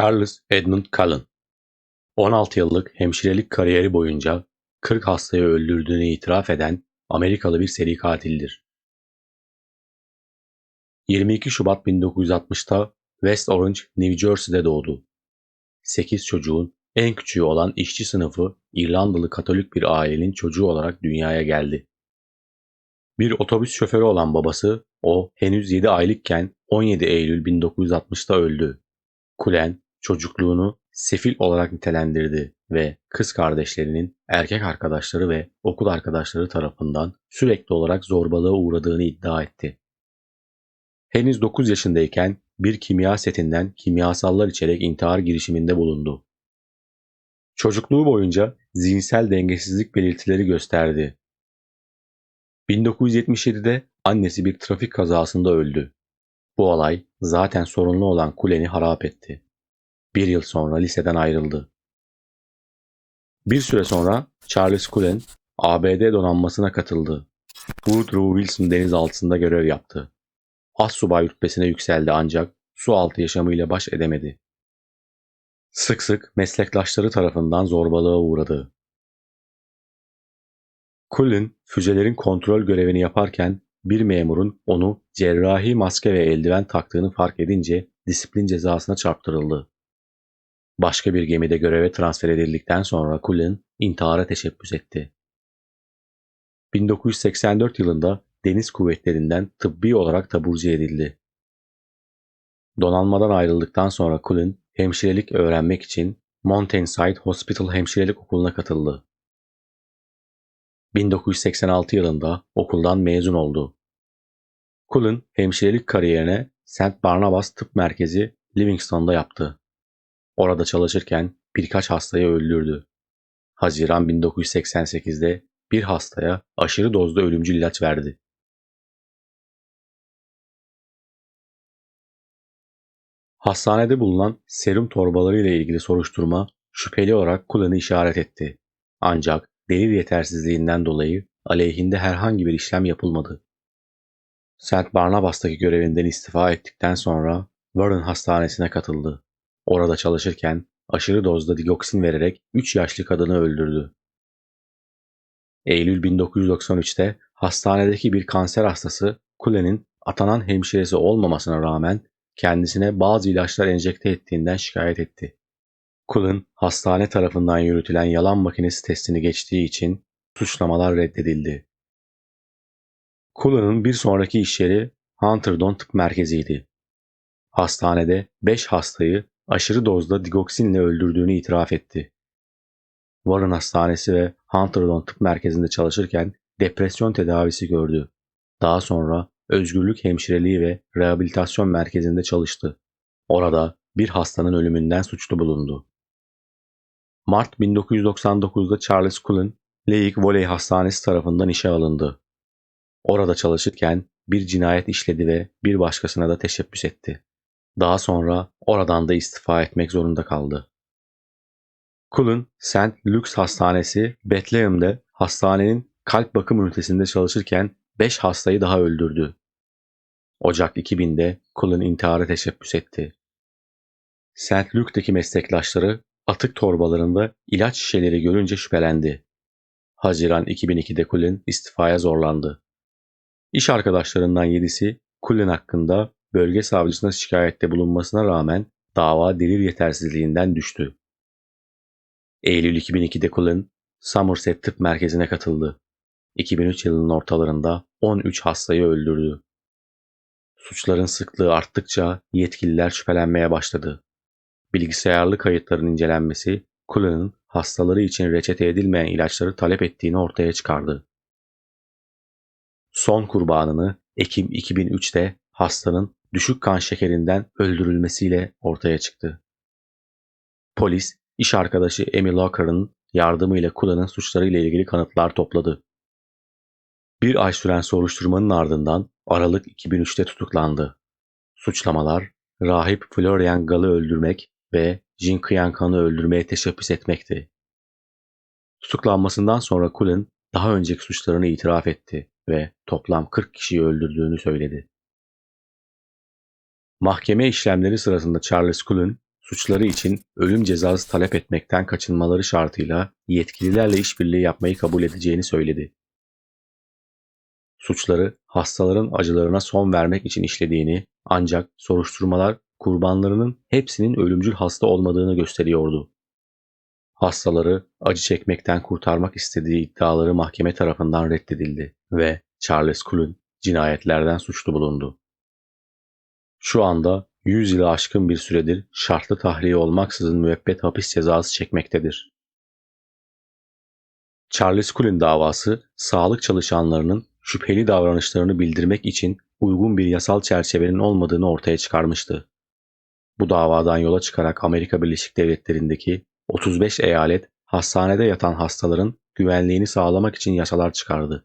Charles Edmund Cullen 16 yıllık hemşirelik kariyeri boyunca 40 hastayı öldürdüğünü itiraf eden Amerikalı bir seri katildir. 22 Şubat 1960'ta West Orange, New Jersey'de doğdu. 8 çocuğun en küçüğü olan işçi sınıfı İrlandalı Katolik bir ailenin çocuğu olarak dünyaya geldi. Bir otobüs şoförü olan babası o henüz 7 aylıkken 17 Eylül 1960'ta öldü. Kulen çocukluğunu sefil olarak nitelendirdi ve kız kardeşlerinin erkek arkadaşları ve okul arkadaşları tarafından sürekli olarak zorbalığa uğradığını iddia etti. Henüz 9 yaşındayken bir kimya setinden kimyasallar içerek intihar girişiminde bulundu. Çocukluğu boyunca zihinsel dengesizlik belirtileri gösterdi. 1977'de annesi bir trafik kazasında öldü. Bu olay zaten sorunlu olan Kulen'i harap etti. Bir yıl sonra liseden ayrıldı. Bir süre sonra Charles Cullen ABD donanmasına katıldı. Woodrow Wilson denizaltısında görev yaptı. Az subay rütbesine yükseldi ancak su altı yaşamıyla baş edemedi. Sık sık meslektaşları tarafından zorbalığa uğradı. Cullen füzelerin kontrol görevini yaparken bir memurun onu cerrahi maske ve eldiven taktığını fark edince disiplin cezasına çarptırıldı. Başka bir gemide göreve transfer edildikten sonra Cullen intihara teşebbüs etti. 1984 yılında deniz kuvvetlerinden tıbbi olarak taburcu edildi. Donanmadan ayrıldıktan sonra Cullen hemşirelik öğrenmek için Mountainside Hospital Hemşirelik Okulu'na katıldı. 1986 yılında okuldan mezun oldu. Cullen hemşirelik kariyerine St. Barnabas Tıp Merkezi Livingston'da yaptı. Orada çalışırken birkaç hastayı öldürdü. Haziran 1988'de bir hastaya aşırı dozda ölümcül ilaç verdi. Hastanede bulunan serum torbaları ile ilgili soruşturma şüpheli olarak Cullen'ı işaret etti. Ancak delil yetersizliğinden dolayı aleyhinde herhangi bir işlem yapılmadı. St. Barnabas'taki görevinden istifa ettikten sonra Warren Hastanesi'ne katıldı. Orada çalışırken aşırı dozda dioksin vererek 3 yaşlı kadını öldürdü. Eylül 1993'te hastanedeki bir kanser hastası Cullen'in atanan hemşiresi olmamasına rağmen kendisine bazı ilaçlar enjekte ettiğinden şikayet etti. Cullen hastane tarafından yürütülen yalan makinesi testini geçtiği için suçlamalar reddedildi. Cullen'ın bir sonraki iş yeri Hunterdon Tıp Merkezi'ydi. Hastanede 5 hastayı aşırı dozda digoksinle öldürdüğünü itiraf etti. Warren Hastanesi ve Hunterdon Tıp Merkezi'nde çalışırken depresyon tedavisi gördü. Daha sonra Özgürlük Hemşireliği ve Rehabilitasyon Merkezi'nde çalıştı. Orada bir hastanın ölümünden suçlu bulundu. Mart 1999'da Charles Cullen, Lake Voley Hastanesi tarafından işe alındı. Orada çalışırken bir cinayet işledi ve bir başkasına da teşebbüs etti. Daha sonra oradan da istifa etmek zorunda kaldı. Cullen, St. Luke's Hastanesi Bethlehem'de hastanenin kalp bakım ünitesinde çalışırken 5 hastayı daha öldürdü. Ocak 2000'de Cullen intihara teşebbüs etti. St. Luke'deki meslektaşları atık torbalarında ilaç şişeleri görünce şüphelendi. Haziran 2002'de Cullen istifaya zorlandı. İş arkadaşlarından yedisi Cullen hakkında bölge savcısına şikayette bulunmasına rağmen dava delil yetersizliğinden düştü. Eylül 2002'de Cullen, Somerset Tıp Merkezi'ne katıldı. 2003 yılının ortalarında 13 hastayı öldürdü. Suçların sıklığı arttıkça yetkililer şüphelenmeye başladı. Bilgisayarlı kayıtların incelenmesi, Cullen'ın hastaları için reçete edilmeyen ilaçları talep ettiğini ortaya çıkardı. Son kurbanını Ekim 2003'te hastanın düşük kan şekerinden öldürülmesiyle ortaya çıktı. Polis, iş arkadaşı Amy Locker'ın yardımıyla Cullen'ın suçlarıyla ilgili kanıtlar topladı. Bir ay süren soruşturmanın ardından Aralık 2003'te tutuklandı. Suçlamalar, rahip Florian Gall'ı öldürmek ve Jin Kyankan'ı öldürmeye teşebbüs etmekti. Tutuklanmasından sonra Cullen daha önceki suçlarını itiraf etti ve toplam 40 kişiyi öldürdüğünü söyledi. Mahkeme işlemleri sırasında Charles Cullen suçları için ölüm cezası talep etmekten kaçınmaları şartıyla yetkililerle işbirliği yapmayı kabul edeceğini söyledi. Suçları hastaların acılarına son vermek için işlediğini ancak soruşturmalar kurbanlarının hepsinin ölümcül hasta olmadığını gösteriyordu. Hastaları acı çekmekten kurtarmak istediği iddiaları mahkeme tarafından reddedildi ve Charles Cullen cinayetlerden suçlu bulundu. Şu anda 100 yılı aşkın bir süredir şartlı tahliye olmaksızın müebbet hapis cezası çekmektedir. Charles Cullen davası, sağlık çalışanlarının şüpheli davranışlarını bildirmek için uygun bir yasal çerçevenin olmadığını ortaya çıkarmıştı. Bu davadan yola çıkarak Amerika Birleşik Devletleri'ndeki 35 eyalet hastanede yatan hastaların güvenliğini sağlamak için yasalar çıkardı.